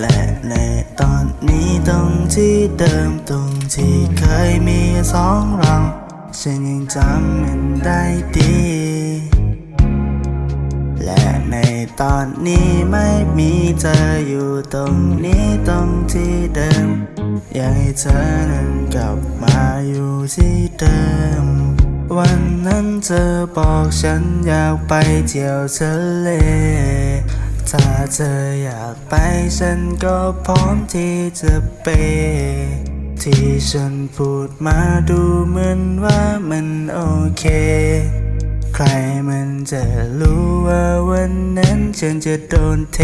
และในตอนนี้ตรงที่เดิมตรงที่เคยมีสองเราฉันยังจำมันได้ดี และในตอนนี้ไม่มีเธออยู่ตรงนี้ตรงที่เดิม อยากให้เธอนั้นกลับมาอยู่ที่เดิม วันนั้นเธอบอกฉันอยากไปเที่ยวทะเล ถ้าเธออยากไปฉันก็พร้อมที่จะไป ที่ฉันพูดมาดูเหมือนว่ามันโอเค ใครมันจะรู้ว่าวันนั้นฉันจะโดนเท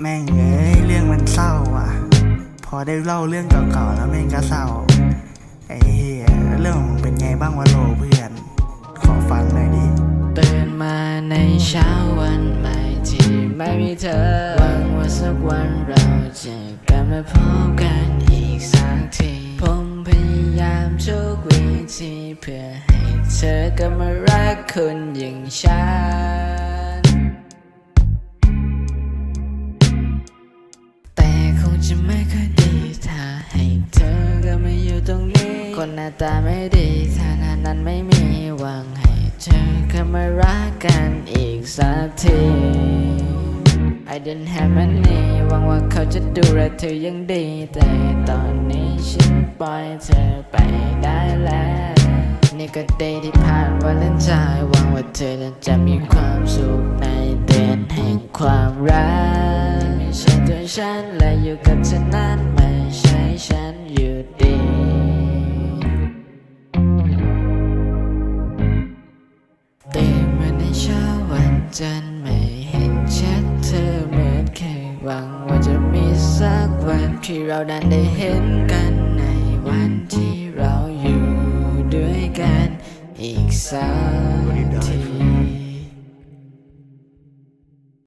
แม่งเอ้ยเรื่องมันเศร้าอะ พอได้เล่าเรื่องเก่าๆแล้วแม่งก็เศร้า ไอ้เหี้ยเรื่องของมึงเป็นไงบ้างวะโลเในเช้าวันใหม่ที่ไม่มีเธอหวังว่าสักวันเราจะกลับมาพบกันอีกสักที ผมพยายามทุกวิธีเพื่อให้เธอกลับมารักคนอย่างฉัน แต่คงจะไม่ค่อยดีถ้าให้เธอก็มาอยู่ตรงนี้ คนหน้าตาไม่ดีฐานะนั้นไม่มีหวังให้ ธอก็มารักกันอีกสักที I didn't have money หวังว่าเขาจะดูแลเธอยังดี แต่ตอนนี้ฉันปล่อยเธอไปได้แล้ว นี่ก็เดย์ที่ผ่านวาเล่นไทน์หวังว่าเธอนั้นจะมีความสุขในเดือนแห่งความรักที่ไม่ใช่ตัวฉันและอยู่กับเธอนั้นไม่ใช่ฉันอยู่ดี จันไม่เห็นชัดเธอเหมือนเคยหวังว่าจะมีสักวันที่เรานั้นได้เห็นกันในวันที่เราอยู่ด้วยกันอีกสัก